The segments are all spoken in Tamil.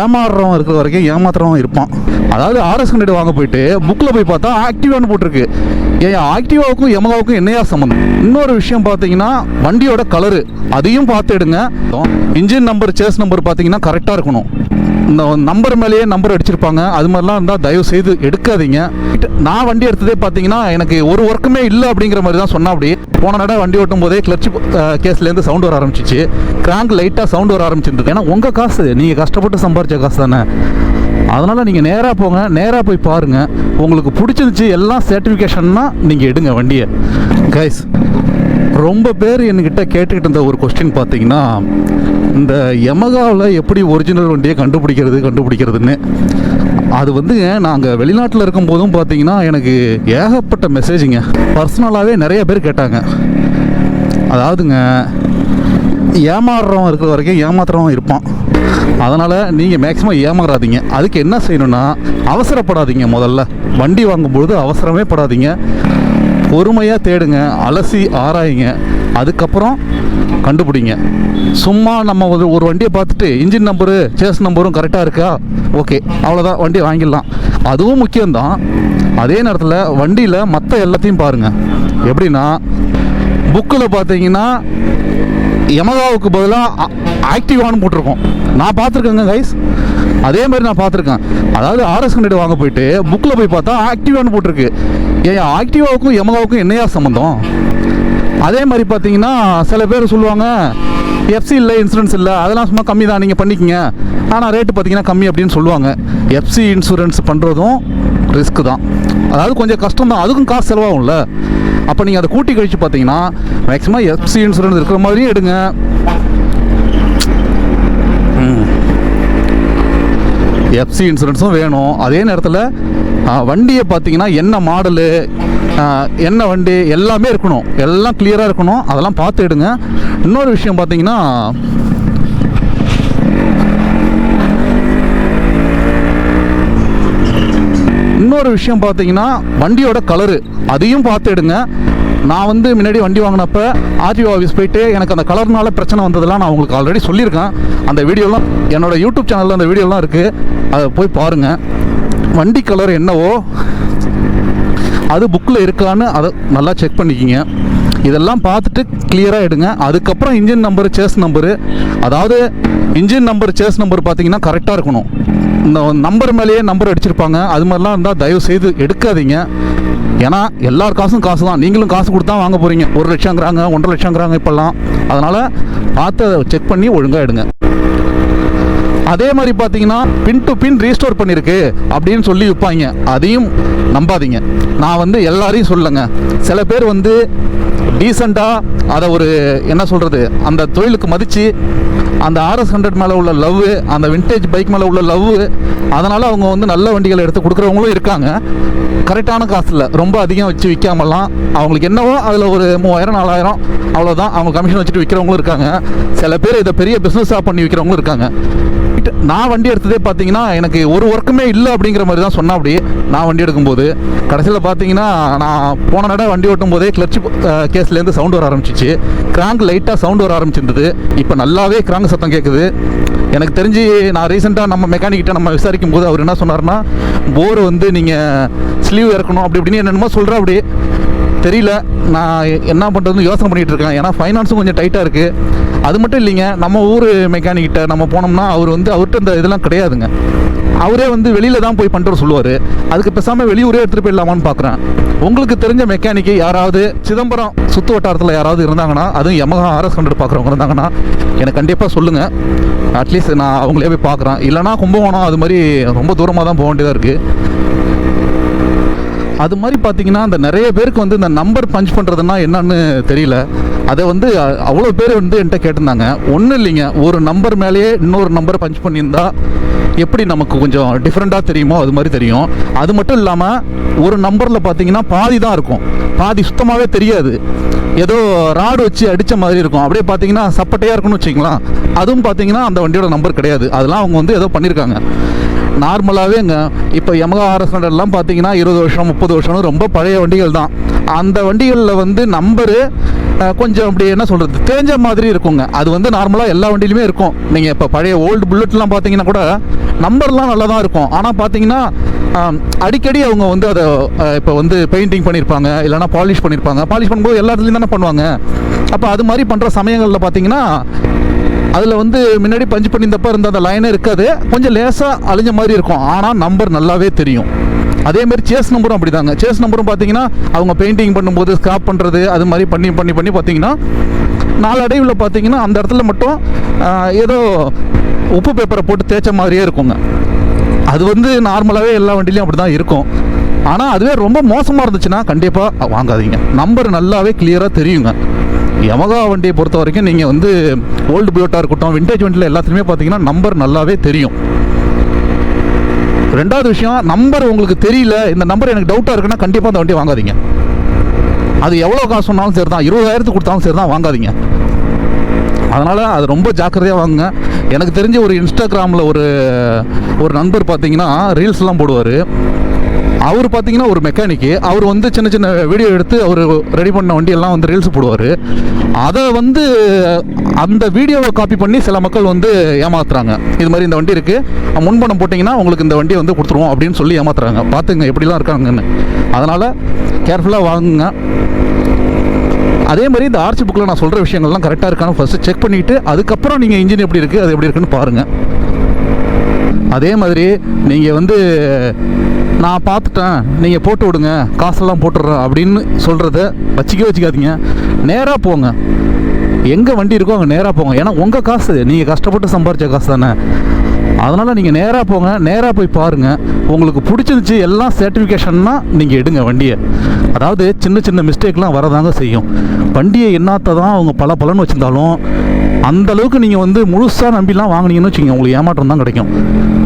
ஏமாறுறவன் இருக்கிற வரைக்கும் ஏமாத்துறவன் இருப்பான். அதாவது ஆர்எஸ் ஹண்ட்ரட் வாங்க போயிட்டு புக்கில் போய் பார்த்தா ஆக்டிவான்னு போட்டிருக்கு. ஏன் ஆக்டிவாவுக்கும் எமகாவுக்கும் என்னையா சம்மந்தம் இன்னொரு விஷயம் பார்த்தீங்கன்னா வண்டியோட கலரு அதையும் பார்த்து எடுங்க. இன்ஜின் நம்பர் சேஸ் நம்பர் பார்த்தீங்கன்னா கரெக்டாக இருக்கணும். இந்த நம்பர் மேலேயே நம்பர் அடிச்சிருப்பாங்க. அது மாதிரிலாம் இருந்தால் தயவு செய்து எடுக்காதீங்க. நான் வண்டி எடுத்ததே பார்த்தீங்கன்னா எனக்கு ஒரு ஒர்க்குமே இல்லை அப்படிங்கிற மாதிரி தான் சொன்னா அப்படி போன நட வண்டி ஓட்டும் போதே கிளர்ச்சி கேஸ்லேருந்து சவுண்ட் வர ஆரம்பிச்சிச்சு. கிராங்க் லைட்டாக சவுண்ட் வர ஆரம்பிச்சிருந்தது. ஏன்னா உங்கள் காசு நீங்கள் கஷ்டப்பட்டு சம்பாரிச்ச காசு தானே. அதனால் நீங்கள் நேராக போங்க நேராக போய் பாருங்கள் உங்களுக்கு பிடிச்சிருந்துச்சு எல்லாம் சர்டிஃபிகேஷன்னா நீங்கள் எடுங்க வண்டியை. கைஸ் ரொம்ப பேர் என்கிட்ட கேட்டுக்கிட்டு இருந்த ஒரு கொஸ்டின் பார்த்தீங்கன்னா இந்த யமகாவில் எப்படி ஒரிஜினல் வண்டியை கண்டுபிடிக்கிறது கண்டுபிடிக்கிறதுன்னு. அது வந்துங்க நாங்கள் வெளிநாட்டில் இருக்கும்போதும் பார்த்தீங்கன்னா எனக்கு ஏகப்பட்ட மெசேஜுங்க பர்சனலாகவே நிறைய பேர் கேட்டாங்க. அதாவதுங்க ஏமாறுறவன் இருக்கிற வரைக்கும் ஏமாத்துறவன் இருப்பான். அதனால் நீங்கள் மேக்ஸிமம் ஏமாறாதீங்க. அதுக்கு என்ன செய்யணும்னா அவசரப்படாதீங்க முதல்ல. வண்டி வாங்கும்பொழுது அவசரமே படாதீங்க. பொறுமையாக தேடுங்க அலசி ஆராயுங்க அதுக்கப்புறம் கண்டுபிடிங்க. சும்மா நம்ம ஒரு ஒரு வண்டியை பார்த்துட்டு இன்ஜின் நம்பரு சேஸ் நம்பரும் கரெக்டாக இருக்கா? ஓகே அவ்வளோதான் வண்டி வாங்கிடலாம். அதுவும் முக்கியம்தான். அதே நேரத்தில் வண்டியில் மற்ற எல்லாத்தையும் பாருங்கள் எப்படின்னா புக்கில் பார்த்தீங்கன்னா யமகாவுக்கு பதிலாக ஆக்டிவான்னு போட்டிருக்கோம். நான் பார்த்துருக்கேங்க கைஸ் அதே மாதிரி நான் பார்த்துருக்கேன். அதாவது ஆர்எஸ் ஹண்ட்ரட் வாங்க போயிட்டு புக்கில் போய் பார்த்தா ஆக்டிவான்னு போட்டிருக்கு. ஏன் ஆக்டிவாவுக்கும் யமகாவுக்கும் என்னையா சம்மந்தம் அதே மாதிரி பார்த்தீங்கன்னா சில பேர் சொல்லுவாங்க எஃப்சி இல்லை இன்சூரன்ஸ் இல்லை அதெல்லாம் சும்மா கம்மி தான் நீங்கள் பண்ணிக்கங்க. ஆனால் ரேட்டு பார்த்தீங்கன்னா கம்மி அப்படின்னு சொல்லுவாங்க. எஃப்சி இன்சூரன்ஸ் பண்ணுறதும் ரிஸ்க்கு தான். அதாவது கொஞ்சம் கஷ்டம் தான் அதுக்கும் காசு செலவாகும்ல. அப்போ நீங்கள் அதை கூட்டி கழித்து பார்த்தீங்கன்னா மேக்ஸிமம் எஃப்சி இன்சூரன்ஸ் இருக்கிற மாதிரியும் எடுங்க. எஃப்சி இன்சூரன்ஸும் வேணும். அதே நேரத்தில் வண்டியை பார்த்தீங்கன்னா என்ன மாடலு என்ன வண்டி எல்லாமே இருக்கணும். எல்லாம் கிளியராக இருக்கணும். அதெல்லாம் பார்த்து எடுங்க. இன்னொரு விஷயம் பார்த்தீங்கன்னா இன்னொரு விஷயம் பார்த்தீங்கன்னா வண்டியோட கலரு அதையும் பார்த்து எடுங்க நான் வந்து முன்னாடி வண்டி வாங்கினப்ப ஆர்டிஓ ஆஃபீஸ் போயிட்டு எனக்கு அந்த கலர்னால பிரச்சனை வந்ததெல்லாம் நான் உங்களுக்கு ஆல்ரெடி சொல்லியிருக்கேன். அந்த வீடியோலாம் என்னோட யூடியூப் சேனலில் அந்த வீடியோலாம் இருக்குது அதை போய் பாருங்கள் வண்டி கலர் என்னவோ அது புக்கில் இருக்கான்னு அதை நல்லா செக் பண்ணிக்கிங்க. இதெல்லாம் பார்த்துட்டு கிளியராக எடுங்க. அதுக்கப்புறம் இன்ஜின் நம்பர் சேஸ் நம்பரு அதாவது இன்ஜின் நம்பர் சேஸ் நம்பர் பார்த்தீங்கன்னா கரெக்டாக இருக்கணும். இந்த நம்பர் மேலேயே நம்பர் அடிச்சிருப்பாங்க. அது மாதிரிலாம் இருந்தால் தயவு செய்து எடுக்காதீங்க. ஏன்னா எல்லார் காசும் காசு தான் நீங்களும் காசு கொடுத்தா வாங்க போகிறீங்க ஒரு லட்சங்கிறாங்க ஒன்றரை லட்சங்கிறாங்க இப்போல்லாம். அதனால் பார்த்து செக் பண்ணி ஒழுங்காக எடுங்க. அதே மாதிரி பார்த்தீங்கன்னா பின் டு பின் ரீஸ்டோர் பண்ணியிருக்கு அப்படின்னு சொல்லி விற்பாங்க அதையும் நம்பாதீங்க. நான் வந்து எல்லாரையும் சொல்லுங்க சில பேர் வந்து டீசெண்டாக அதை ஒரு என்ன சொல்கிறது அந்த தொழிலுக்கு மதித்து அந்த ஆர்எஸ் ஹண்ட்ரட் மேலே உள்ள லவ் அந்த வின்டேஜ் பைக் மேலே உள்ள லவ் அதனால் அவங்க வந்து நல்ல வண்டிகளை எடுத்து கொடுக்குறவங்களும் இருக்காங்க. கரெக்டான காசில் ரொம்ப அதிகம் வச்சு விற்காமலாம் அவங்களுக்கு என்னவோ அதில் ஒரு மூவாயிரம் நாலாயிரம் அவ்வளோதான் அவங்க கமிஷன் வச்சுட்டு விற்கிறவங்களும் இருக்காங்க. சில பேர் இதை பெரிய பிஸ்னஸாக பண்ணி விற்கிறவங்களும் இருக்காங்க. நான் வண்டி எடுத்ததே பார்த்தீங்கன்னா எனக்கு ஒரு ஒர்க்குமே இல்லை அப்படிங்கிற மாதிரி தான் சொன்னா அப்படி நான் வண்டி எடுக்கும்போது. கடைசியில் பார்த்தீங்கன்னா நான் போன நட வண்டி ஓட்டும் போதே கிளர்ச்சி கேஸ்லேருந்து சவுண்ட் வர ஆரம்பிச்சிச்சு. கிராங்க் லைட்டாக சவுண்ட் வர ஆரம்பிச்சிருந்தது. இப்போ நல்லாவே கிராங்க் சத்தம் கேட்குது எனக்கு தெரிஞ்சு நான் ரீசெண்டாக நம்ம மெக்கானிக்கிட்ட நம்ம விசாரிக்கும் போது அவர் என்ன சொன்னார்னா போர் வந்து நீங்கள் ஸ்லீவ் இறக்கணும் அப்படி இப்படின்னு என்னென்னமோ சொல்கிறா அப்படி தெரியல. நான் என்ன பண்ணுறதுன்னு யோசனை பண்ணிகிட்டு இருக்கேன். ஏன்னா ஃபைனான்ஸும் கொஞ்சம் டைட்டாக இருக்குது அது மட்டும் இல்லைங்க நம்ம ஊர் மெக்கானிக்கிட்ட நம்ம போனோம்னா அவர் வந்து அவர்கிட்ட இந்த இதெல்லாம் கிடையாதுங்க. அவரே வந்து வெளியில் தான் போய் பண்ணுற சொல்லுவார். அதுக்கு பேசாமல் வெளியூரே எடுத்துகிட்டு போயிடலாமான்னு பார்க்குறேன் உங்களுக்கு தெரிஞ்ச மெக்கானிக்கு யாராவது சிதம்பரம் சுற்று வட்டாரத்தில் யாராவது இருந்தாங்கன்னா அதுவும் எமகா ஆர்எஸ் ஹண்ட்ரட் பார்க்குறவங்க இருந்தாங்கன்னா எனக்கு கண்டிப்பாக சொல்லுங்கள் அட்லீஸ்ட் நான் அவங்களே போய் பார்க்குறேன் இல்லைனா கும்பகோணம் அது மாதிரி ரொம்ப தூரமாக தான் போக வேண்டியதாக இருக்குது அது மாதிரி பார்த்தீங்கன்னா அந்த நிறைய பேருக்கு வந்து இந்த நம்பர் பஞ்ச் பண்ணுறதுனா என்னன்னு தெரியல. அதை வந்து அவ்வளோ பேர் வந்து என்கிட்ட கேட்டிருந்தாங்க. ஒன்றும் இல்லைங்க. ஒரு நம்பர் மேலேயே இன்னொரு நம்பர் பஞ்ச் பண்ணியிருந்தா எப்படி நமக்கு கொஞ்சம் டிஃப்ரெண்ட்டாக தெரியுமோ அது மாதிரி தெரியும். அது மட்டும் இல்லாமல் ஒரு நம்பரில் பார்த்தீங்கன்னா பாதி தான் இருக்கும். பாதி சுத்தமாகவே தெரியாது. ஏதோ ராடு வச்சு அடித்த மாதிரி இருக்கும். அப்படியே பார்த்தீங்கன்னா சப்பட்டையாக இருக்கும்னு வச்சுக்கலாம் அதுவும் பார்த்தீங்கன்னா அந்த வண்டியோட நம்பர் கிடையாது. அதெல்லாம் அவங்க வந்து ஏதோ பண்ணியிருக்காங்க. நார்மலாகவேங்க இப்போ யமகா ஆர்எஸ் ஹண்ட்ரட்லாம் பார்த்தீங்கன்னா இருபது வருஷம் முப்பது வருஷம்னு ரொம்ப பழைய வண்டிகள் தான். அந்த வண்டிகளில் வந்து நம்பரு கொஞ்சம் அப்படி என்ன சொல்கிறது தேஞ்ச மாதிரி இருக்குங்க. அது வந்து நார்மலாக எல்லா வண்டியிலுமே இருக்கும். நீங்கள் இப்போ பழைய ஓல்டு புல்லட்லாம் பார்த்தீங்கன்னா கூட நம்பர்லாம் நல்லா தான் இருக்கும். ஆனால் பார்த்தீங்கன்னா அடிக்கடி அவங்க வந்து அதை இப்போ வந்து பெயிண்டிங் பண்ணியிருப்பாங்க இல்லைனா பாலிஷ் பண்ணியிருப்பாங்க பாலிஷ் பண்ணும்போது எல்லா இடத்துலையும் தானே பண்ணுவாங்க. அப்போ அது மாதிரி பண்ணுற சமயங்களில் பார்த்தீங்கன்னா அதில் வந்து முன்னாடி பஞ்ச் பண்ணியிருந்தப்ப இருந்த அந்த லைனே இருக்காது. கொஞ்சம் லேசாக அழிஞ்ச மாதிரி இருக்கும். ஆனால் நம்பர் நல்லாவே தெரியும். அதே மாதிரி சேஸ் நம்பரும் அப்படிதாங்க. சேஸ் நம்பரும் பார்த்தீங்கன்னா அவங்க பெயிண்டிங் பண்ணும்போது ஸ்கிராப் பண்ணுறது அது மாதிரி பண்ணி பண்ணி பண்ணி பார்த்தீங்கன்னா நாளடைவில் பார்த்தீங்கன்னா அந்த இடத்துல மட்டும் ஏதோ உப்பு பேப்பரை போட்டு தேய்ச்ச மாதிரியே இருக்குங்க. அது வந்து நார்மலாகவே எல்லா வண்டிலையும் அப்படி தான் இருக்கும். ஆனால் அதுவே ரொம்ப மோசமாக இருந்துச்சுன்னா கண்டிப்பாக வாங்காதீங்க. நம்பர் நல்லாவே கிளியராக தெரியுங்க. யமகா வண்டியை பொறுத்த வரைக்கும் நீங்கள் வந்து ஓல்டு பியோட்டாக இருக்கட்டும் விண்டேஜ் வண்டியில் எல்லாத்துலேயுமே பார்த்தீங்கன்னா நம்பர் நல்லாவே தெரியும். ரெண்டாவது விஷயம் நம்பர் உங்களுக்கு தெரியல இந்த நம்பர் எனக்கு டவுட்டாக இருக்குன்னா கண்டிப்பாக அந்த வண்டியை வாங்காதீங்க. அது எவ்வளோ காசு சொன்னாலும் சரி தான் இருபதாயிரத்துக்கு கொடுத்தாலும் சரி தான் வாங்காதீங்க. அதனால் அது ரொம்ப ஜாக்கிரதையாக வாங்குங்க. எனக்கு தெரிஞ்ச ஒரு இன்ஸ்டாகிராமில் ஒரு ஒரு நண்பர் பார்த்தீங்கன்னா ரீல்ஸ்லாம் போடுவார். அவர் பார்த்தீங்கன்னா ஒரு மெக்கானிக்கு அவர் வந்து சின்ன சின்ன வீடியோ எடுத்து அவர் ரெடி பண்ண வண்டியெல்லாம் வந்து ரீல்ஸ் போடுவார். அதை வந்து அந்த வீடியோவை காப்பி பண்ணி சில மக்கள் வந்து ஏமாத்துறாங்க. இது மாதிரி இந்த வண்டி இருக்குது முன்பணம் போட்டிங்கன்னா உங்களுக்கு இந்த வண்டியை வந்து கொடுத்துருவோம் அப்படின்னு சொல்லி ஏமாத்துறாங்க. பார்த்துங்க எப்படிலாம் இருக்காங்கன்னு. அதனால் கேர்ஃபுல்லாக வாங்குங்க. அதே மாதிரி இந்த ஆர்சி புக்கில் நான் சொல்கிற விஷயங்கள்லாம் கரெக்டாக இருக்கான்னு ஃபஸ்ட்டு செக் பண்ணிவிட்டு அதுக்கப்புறம் நீங்கள் இன்ஜின் எப்படி இருக்குது அது எப்படி இருக்குன்னு பாருங்கள் அதே மாதிரி நீங்கள் வந்து நான் பார்த்துட்டேன். நீங்கள் போட்டு விடுங்க. காசெல்லாம் போட்டுடுறேன். அப்படின்னு சொல்கிறத வச்சுக்க வச்சுக்காதீங்க. நேராக போங்க. எங்கே வண்டி இருக்கோ அங்கே நேராக போங்க. ஏன்னா உங்கள் காசு. நீங்கள் கஷ்டப்பட்டு சம்பாரித்த காசு தானே. அதனால் நீங்கள் நேராக போங்க. நேராக போய் பாருங்கள் உங்களுக்கு பிடிச்சிருந்துச்சி எல்லாம் சர்டிஃபிகேஷன்னா நீங்கள் எடுங்க வண்டியை. அதாவது சின்ன சின்ன மிஸ்டேக்லாம் வரதாங்க செய்யும். வண்டியை என்னத்த தான் அவங்க பல பலன்னு வச்சுருந்தாலும் அந்த அளவுக்கு நீங்கள் வந்து முழுசாக நம்பிலாம் வாங்குனீங்கன்னு வச்சுக்கோங்க உங்களுக்கு ஏமாற்றம் தான் கிடைக்கும்.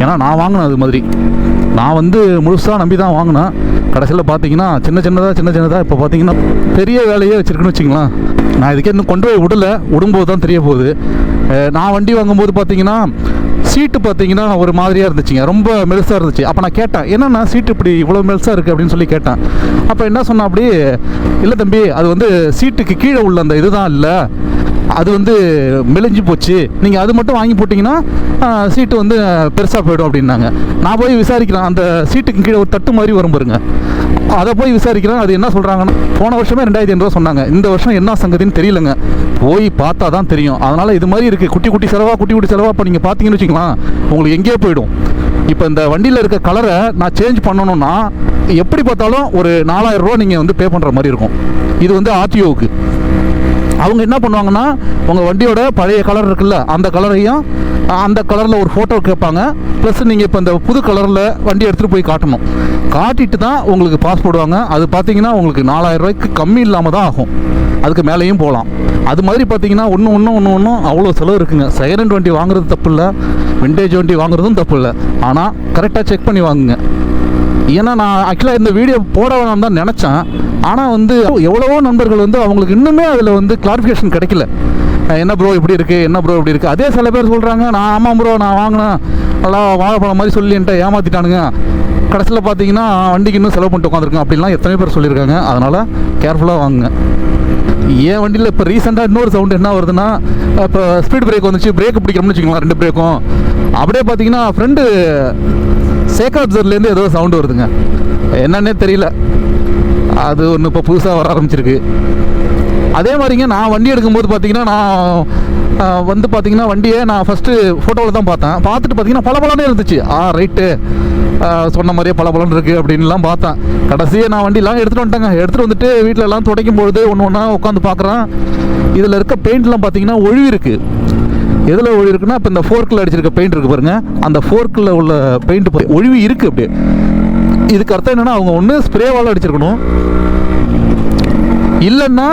ஏன்னா நான் வாங்கினேன் அது மாதிரி. நான் வந்து முழுசாக நம்பி தான் வாங்கினேன். கடைசியில் பார்த்தீங்கன்னா சின்ன சின்னதாக சின்ன சின்னதாக இப்போ பார்த்தீங்கன்னா பெரிய வேலையே வச்சுருக்குன்னு வச்சுங்களேன் நான் இதுக்கே இன்னும் கொண்டு போய் விடல. விடும்போது தான் தெரிய போகுது. நான் வண்டி வாங்கும்போது பார்த்தீங்கன்னா சீட்டு பார்த்தீங்கன்னா ஒரு மாதிரியாக இருந்துச்சுங்க. ரொம்ப மெலுசாக இருந்துச்சு. அப்போ நான் கேட்டேன் என்னென்ன சீட்டு இப்படி இவ்வளோ மெலுசாக இருக்குது அப்படின்னு சொல்லி கேட்டேன். அப்போ என்ன சொன்னா அப்படி இல்லை தம்பி அது வந்து சீட்டுக்கு கீழே உள்ள அந்த இதுதான் இல்லை. அது வந்து மெலிஞ்சு போச்சு. நீங்கள் அது மட்டும் வாங்கி போட்டிங்கன்னா சீட்டு வந்து பெருசாக போயிடும் அப்படின்னாங்க. நான் போய் விசாரிக்கிறேன். அந்த சீட்டுக்கு கீழே ஒரு தட்டு மாதிரி வரும் பாருங்க. அதை போய் விசாரிக்கிறேன். அது என்ன சொல்கிறாங்கன்னா போன வருஷமே ரெண்டாயிரத்தி ஐநூறுவா சொன்னாங்க. இந்த வருஷம் என்ன சங்கதின்னு தெரியலங்க. போய் பார்த்தா தான் தெரியும். அதனால் இது மாதிரி இருக்குது குட்டி குட்டி செலவாக குட்டி குட்டி செலவாக இப்போ நீங்கள் பார்த்தீங்கன்னு வச்சுக்கலாம். உங்களுக்கு எங்கேயோ போயிடும். இப்போ இந்த வண்டியில் இருக்க கலரை நான் சேஞ்ச் பண்ணணும்னா எப்படி பார்த்தாலும் ஒரு நாலாயிரம் ரூபா நீங்கள் வந்து பே பண்ணுற மாதிரி இருக்கும். இது வந்து ஆர்டிஓவுக்கு அவங்க என்ன பண்ணுவாங்கன்னா உங்கள் வண்டியோட பழைய கலர் இருக்குல்ல அந்த கலரையும் அந்த கலரில் ஒரு ஃபோட்டோ கேட்பாங்க. ப்ளஸ் நீங்கள் இப்போ இந்த புது கலரில் வண்டி எடுத்துகிட்டு போய் காட்டணும். காட்டிட்டு தான் உங்களுக்கு பாஸ் போடுவாங்க அது பார்த்தீங்கன்னா உங்களுக்கு நாலாயிரம் ரூபாய்க்கு கம்மி இல்லாமல் தான் ஆகும். அதுக்கு மேலேயும் போகலாம். அது மாதிரி பார்த்தீங்கன்னா ஒன்று ஒன்று ஒன்று ஒன்றும் அவ்வளோ செலவு இருக்குங்க. செகண்ட் ஹேண்ட் வண்டி வாங்குறது தப்பு இல்லை. விண்டேஜ் வண்டி வாங்குறதும் தப்பு இல்லை. ஆனால் கரெக்டாக செக் பண்ணி வாங்குங்க. ஏன்னா நான் ஆக்சுவலாக இந்த வீடியோ போட வேணாம் தான் நினச்சேன். ஆனால் வந்து எவ்வளவோ நண்பர்கள் வந்து அவங்களுக்கு இன்னுமே அதில் வந்து கிளாரிஃபிகேஷன் கிடைக்கல. என்ன ப்ரோ இப்படி இருக்குது என்ன ப்ரோ இப்படி இருக்குது அதே சில பேர் சொல்கிறாங்க நான் ஆமாம் ப்ரோ நான் வாங்கினேன். நல்லா வாழைப்பழம் மாதிரி சொல்லி என்கிட்ட ஏமாற்றிட்டானுங்க கடைசியில் பார்த்தீங்கன்னா வண்டிக்கு இன்னும் செலவு பண்ணிட்டு உட்காந்துருக்கேன் அப்படிலாம் எத்தனை பேர் சொல்லியிருக்காங்க. அதனால் கேர்ஃபுல்லாக வாங்குங்க. என் வண்டியில் இப்போ ரீசெண்டாக இன்னொரு சவுண்டு என்ன வருதுன்னா இப்போ ஸ்பீட் பிரேக் வந்துச்சு பிரேக் பிடிக்கணும்னு வச்சுக்கோங்களேன் ரெண்டு பிரேக்கும் அப்படியே பார்த்தீங்கன்னா ஃப்ரெண்டு சேக்காப்சர்லேருந்து ஏதோ சவுண்டு வருதுங்க. என்னன்னே தெரியல. அது ஒன்று இப்போ புதுசாக வர ஆரம்பிச்சிருக்கு. அதே மாதிரிங்க நான் வண்டி எடுக்கும்போது பார்த்தீங்கன்னா நான் வந்து பார்த்தீங்கன்னா வண்டியை நான் ஃபஸ்ட்டு ஃபோட்டோவில் தான் பார்த்தேன். பார்த்துட்டு பார்த்தீங்கன்னா பல இருந்துச்சு. ஆ ரைட்டு சொன்ன மாதிரியே பல பலன் இருக்குது அப்படின்லாம் பார்த்தேன். கடைசியாக நான் வண்டிலாம் எடுத்துகிட்டு வந்துட்டேங்க. எடுத்துகிட்டு வந்துட்டு வீட்டிலலாம் துடைக்கும் பொழுது ஒன்று ஒன்றா உட்காந்து பார்க்குறேன். இதில் இருக்க பெயிண்ட்லாம் பார்த்தீங்கன்னா ஒழிவு இருக்குது எதில் ஒழி இருக்குன்னா இப்போ இந்த ஃபோர்க்கில் அடிச்சிருக்க பெயிண்ட் இருக்குது பாருங்க. அந்த ஃபோர்க்கில் உள்ள பெயிண்ட் ஒழுவி இருக்குது அப்படியே இதுக்கு அர்த்தம் என்னன்னா அவங்க ஒன்று ஸ்ப்ரேவால் அடிச்சிருக்கணும். இல்லைன்னா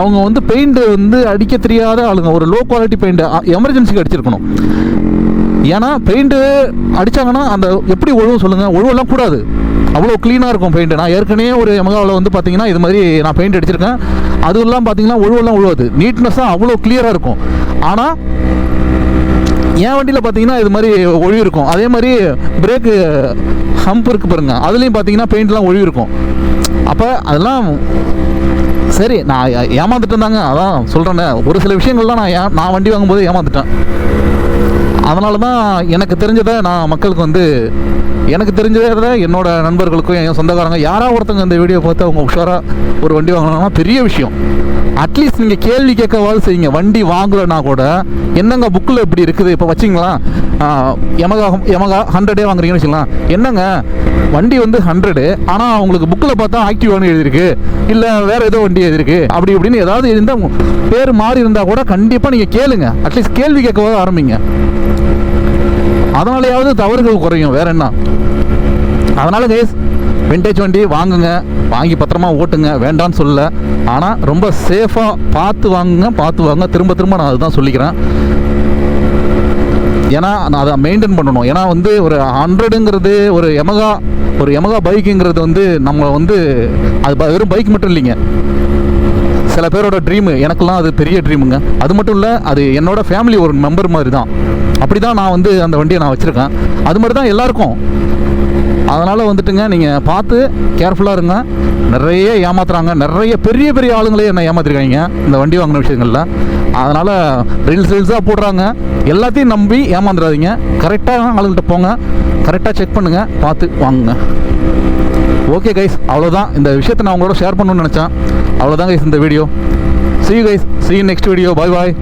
அவங்க வந்து பெயிண்ட் வந்து அடிக்க தெரியாத ஆளுங்க ஒரு லோ குவாலிட்டி பெயிண்ட் எமர்ஜென்சிக்கு அடிச்சிருக்கணும். ஏன்னா பெயிண்ட்டு அடித்தாங்கன்னா அந்த எப்படி ஒழுவும் சொல்லுங்கள் ஒழுவெல்லாம் கூடாது. அவ்வளோ க்ளீனாக இருக்கும் பெயிண்ட் நான் ஏற்கனவே ஒரு எமகாவில் வந்து பார்த்தீங்கன்னா இது மாதிரி நான் பெயிண்ட் அடிச்சிருக்கேன். அதுவெல்லாம் பார்த்தீங்கன்னா ஒழுவெல்லாம் ஒழுவாது. நீட்னஸ்ஸாக அவ்வளோ கிளியராக இருக்கும். ஆனால் என் வண்டியில் பார்த்தீங்கன்னா இது மாதிரி ஒழி இருக்கும். அதே மாதிரி பிரேக்கு ஹம்ப் இருக்கு பாருங்க. அதுலேயும் பார்த்தீங்கன்னா பெயிண்ட்லாம் ஒழி இருக்கும். அப்போ அதெல்லாம் சரி நான் ஏமாந்துட்டேன் தாங்க அதான் சொல்கிறேன்னே ஒரு சில விஷயங்கள்லாம் நான் ஏ நான் வண்டி வாங்கும்போது ஏமாந்துட்டேன். அதனால தான் எனக்கு தெரிஞ்சதை நான் மக்களுக்கு வந்து எனக்கு தெரிஞ்சதை என்னோட நண்பர்களுக்கும் என் சொந்தக்காரங்க யாராவது ஒருத்தங்க இந்த வீடியோ பார்த்து அவங்க உஷாராக ஒரு வண்டி வாங்கினாங்கன்னா பெரிய விஷயம். அட்லீஸ்ட் நீங்கள் கேள்வி கேட்கவாது செய்யுங்க. வண்டி வாங்கலைன்னா கூட என்னங்க புக்கில் இப்படி இருக்குது? இப்போ வச்சிங்களா? எமகா எமகா ஹண்ட்ரடே வாங்குறீங்கன்னு வச்சுக்கலாம் என்னங்க? வண்டி வந்து ஹண்ட்ரடு ஆனால் உங்களுக்கு புக்கில் பார்த்தா ஆக்டிவானு எழுதியிருக்கு. இல்லை வேறு ஏதோ வண்டி எழுதியிருக்கு. அப்படி இப்படின்னு ஏதாவது இருந்தால் பேர் மாறி இருந்தால் கூட கண்டிப்பாக நீங்கள் கேளுங்க. அட்லீஸ்ட் கேள்வி கேட்கவாது ஆரம்பிங்க. அதனாலேயாவது தவறுகள் குறையும். வேற என்ன? அதனால கேஸ் விண்டேஜ் வண்டி வாங்குங்க. வாங்கி பத்திரமா ஓட்டுங்க. வேண்டான்னு சொல்லல. ஆனால் ரொம்ப சேஃபாக பார்த்து வாங்குங்க. பார்த்து வாங்க. திரும்ப திரும்ப நான் அதுதான் சொல்லிக்கிறேன். ஏன்னா நான் அதை மெயின்டைன் பண்ணணும். ஏன்னா வந்து ஒரு ஹண்ட்ரடுங்கிறது ஒரு எமகா ஒரு எமகா பைக்குங்கிறது வந்து நம்ம வந்து அது வெறும் பைக் மட்டும் இல்லைங்க. சில பேரோட ட்ரீமு எனக்கெல்லாம் அது பெரிய ட்ரீமுங்க அது மட்டும் இல்லை அது என்னோட ஃபேமிலி ஒரு மெம்பர் மாதிரி தான். அப்படி தான் நான் வந்து அந்த வண்டியை நான் வச்சுருக்கேன். அது மாதிரி தான் எல்லாருக்கும். அதனால் வந்துட்டுங்க நீங்கள் பார்த்து கேர்ஃபுல்லாக இருங்க. நிறைய ஏமாத்துறாங்க. நிறைய பெரிய பெரிய ஆளுங்களே என்ன ஏமாத்திருக்காங்க இந்த வண்டி வாங்கின விஷயங்களில். அதனால் ரீல்ஸ் ரீல்ஸாக போடுறாங்க. எல்லாத்தையும் நம்பி ஏமாந்துடாதீங்க கரெக்டாக ஆளுங்கள்ட்ட போங்க. கரெக்டாக செக் பண்ணுங்கள் பார்த்து வாங்குங்க. ஓகே கைஸ் அவ்வளோதான் இந்த விஷயத்தை நான் உங்களோட ஷேர் பண்ணணும்னு நினச்சேன். அவ்வளோதான் கைஸ் இந்த video see guys see next video bye bye